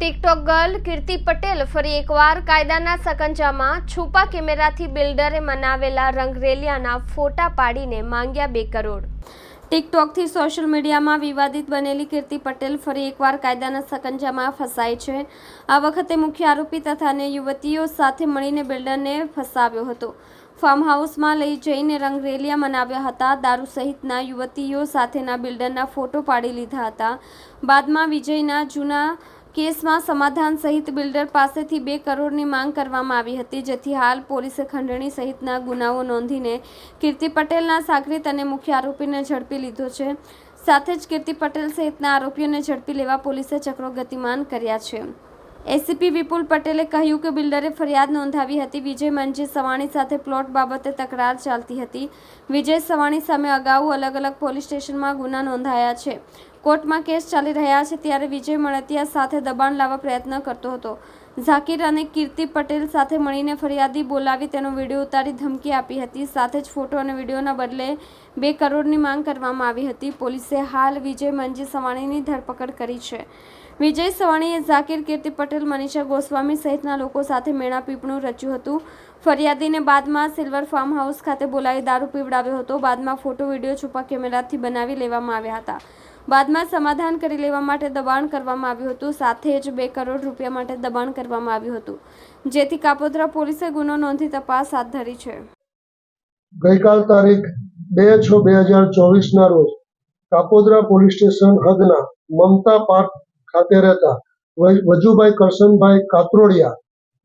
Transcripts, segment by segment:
TikTok girl કીર્તિ પટેલ ફરી એકવાર કાયદાના સકંજામાં છુપા કેમેરાથી બિલ્ડરે મનાવેલા રંગરેલિયાના ફોટા પાડીને માંગ્યા બે કરોડ. ટિકટોકથી સોશિયલ મીડિયામાં વિવાદિત બનેલી કીર્તિ પટેલ ફરી એકવાર કાયદાના સકંજામાં ફસાઈ છે. આ વખતે મુખ્ય આરોપી તથા અન્ય યુવતીઓ સાથે મળીને બિલ્ડરને ફસાવ્યો હતો. ફાર્મ હાઉસમાં લઈ જઈને રંગરેલિયા મનાવ્યા હતા. દારૂ સહિતના યુવતીઓ સાથેના બિલ્ડરના ફોટો પાડી લીધા હતા. બાદમાં વિજયના જૂના કેસમાં સમાધાન સહિત બિલ્ડર પાસેથી બે કરોડની માંગ કરવામાં આવી હતી, જેથી હાલ પોલીસે ખંડણી સહિતના ગુનાઓ નોંધીને કીર્તિ પટેલના સાગરીત અને મુખ્ય આરોપીને ઝડપી લીધો છે. સાથે જ કીર્તિ પટેલ સહિતના આરોપીઓને ઝડપી લેવા પોલીસે ચક્રો ગતિમાન કર્યા છે. એસીપી વિપુલ પટેલે કહ્યું કે બિલ્ડરે ફરિયાદ નોંધાવી હતી. વિજય મંજી સવાણી સાથે પ્લોટ બાબતે તકરાર ચાલતી હતી. વિજય સવાણી સામે અગાઉ અલગ અલગ પોલીસ સ્ટેશનમાં ગુના નોંધાયા છે. કોર્ટમાં કેસ ચાલી રહ્યા છે ત્યારે વિજય મળતિયા સાથે દબાણ લાવવા પ્રયત્ન કરતો હતો. ઝાકીર અને કીર્તિ પટેલ સાથે મળીને ફરિયાદી બોલાવી તેનો વીડિયો ઉતારી ધમકી આપી હતી. સાથે જ ફોટો અને વિડીયોના બદલે બે કરોડની માંગ કરવામાં આવી હતી. પોલીસે હાલ વિજય મંજી સવાણીની ધરપકડ કરી છે. વિજય સવાણીએ ઝાકીર, કીર્તિ પટેલ, મનીષા ગોસ્વામી સહિતના લોકો સાથે મેળા પીપણું રચ્યું હતું. ફરિયાદીને બાદમાં સિલ્વર ફાર્મ હાઉસ ખાતે બોલાવી દારૂ પીવડાવ્યો હતો. બાદમાં ફોટો, વીડિયો છુપા કેમેરાથી બનાવી લેવામાં આવ્યા હતા. બાદમાં સમાધાન કરી લેવા માટે દબાણ કરવામાં આવ્યું હતું. સાથે જ બે કરોડ રૂપિયા માટે દબાણ કરવામાં આવ્યું હતું. જેથી કાપોદ્રા પોલીસે ગુનો નોંધી તપાસ હાથ ધરી છે. ગઈકાલ તારીખ બે છ બે હજાર ચોવીસના રોજ કાપોદ્રા પોલીસ સ્ટેશન હદના મમતા પાર્ક ખાતે રહેતા વજ- વજુભાઈ કરશનભાઈ કાતરોડિયા,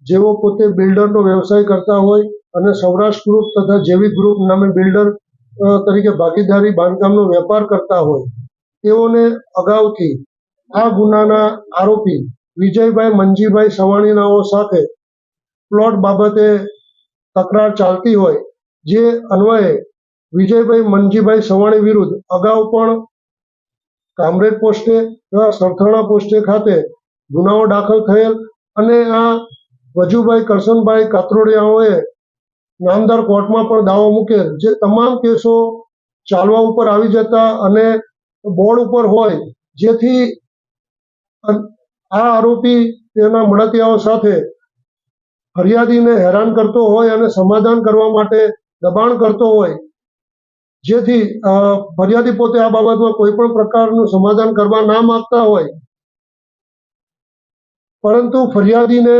જેઓ પોતે બિલ્ડરનો વ્યવસાય કરતા હોય અને સૌરાષ્ટ્ર ગ્રુપ તથા જેવી ગ્રુપ નામે બિલ્ડર તરીકે ભાગીદારી બાંધકામનો વેપાર કરતા હોય. તેઓને અગાઉથી આ ગુનાના આરોપી વિજયભાઈ મંજીભાઈ સવાણીનાઓ સાથે પ્લોટ બાબતે તકરાર ચાલતી હોય, જે અન્વયે વિજયભાઈ મનજીભાઈ સવાણી વિરુદ્ધ અગાઉ પણ કામરેજ પોસ્ટે તથા સરથાણા પોસ્ટે ખાતે ગુનાઓ દાખલ થયેલ અને આ વજુભાઈ કરશનભાઈ કાતરોડિયાઓએ નામદાર કોર્ટમાં પણ દાવો મૂકેલ, જે તમામ કેસો ચાલવા ઉપર આવી જતા અને બોર્ડ ઉપર હોય, જેથી આ આરોપી તેના મળતિયાઓ સાથે ફરિયાદીને હેરાન કરતો હોય અને સમાધાન કરવા માટે દબાણ કરતો હોય, જેથી ફરિયાદી પોતે આ બાબતમાં કોઈ પણ પ્રકારનું સમાધાન કરવા ના માંગતા હોય. પરંતુ ફરિયાદીને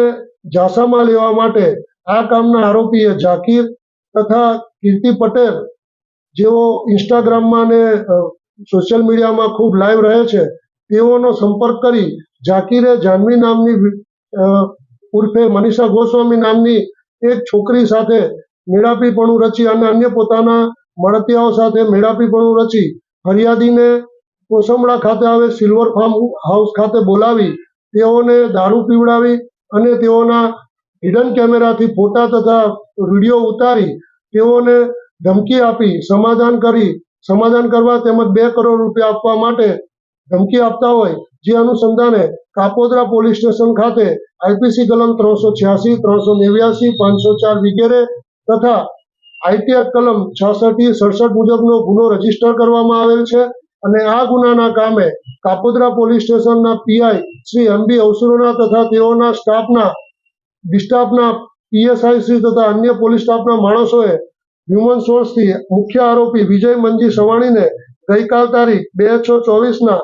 ઝાંસામાં લેવા માટે આ કામના આરોપીએ ઝાકીર તથા કીર્તિ પટેલ જેઓ ઇન્સ્ટાગ્રામમાં ને સોશિયલ મીડિયામાં ખૂબ લાઈવ રહે છે. તેઓનો સંપર્ક કરી ઝાકીરે જાનવી નામની ઉર્ફે મનીષા ગોસ્વામી નામની એક છોકરી સાથે મેળાપીપણું રચી અને અન્ય પોતાના મળતિયાઓ સાથે મેળાપીપણું રચી ફરિયાદીને કોસમડા ખાતે આવે સિલ્વર ફાર્મ હાઉસ ખાતે બોલાવી, તેઓને દારૂ પીવડાવી અને તેઓના હિડન કેમેરાથી ફોટા તથા વીડિયો ઉતારી તેઓને ધમકી આપી, સમાધાન કરી સમાધાન કરવા તેમજ બે કરોડ રૂપિયા આપવા માટે ધમકી આપતા હોય, જે અનુસંધાને કાપોદ્રા પોલીસ સ્ટેશન ખાતે આઈપીસી કલમ ત્રણસો છ્યાસી, ત્રણસો નેવ્યાસી, પાંચસો ચાર વગેરે તથા આઈટીઆર કલમ છાસઠ સડસઠ મુજબનો ગુનો રજિસ્ટર કરવામાં આવેલ છે અને આ ગુનાના કામે કાપોદ્રા પોલીસ સ્ટેશનના પીઆઈ શ્રી એમબી અવસરોના તથા તેઓના સ્ટાફના ડિસ્ટાફના પીએસઆઈ શ્રી તથા અન્ય પોલીસ સ્ટાફના માણસોએ હ્યુમન સોર્સથી મુખ્ય આરોપી વિજય મંજી સવાણીને ગઈકાલ તારીખ બે છ ચોવીસના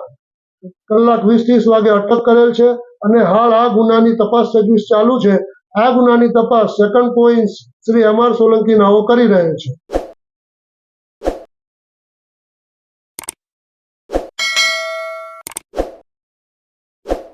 કલાક વીસ ત્રીસ વાગે અટક કરેલ છે અને હાલ આ ગુનાની તપાસ તજવીજ ચાલુ છે. આ ગુનાની તપાસ second point Shri M R Solanki નાઓ કરી રહ્યો છે.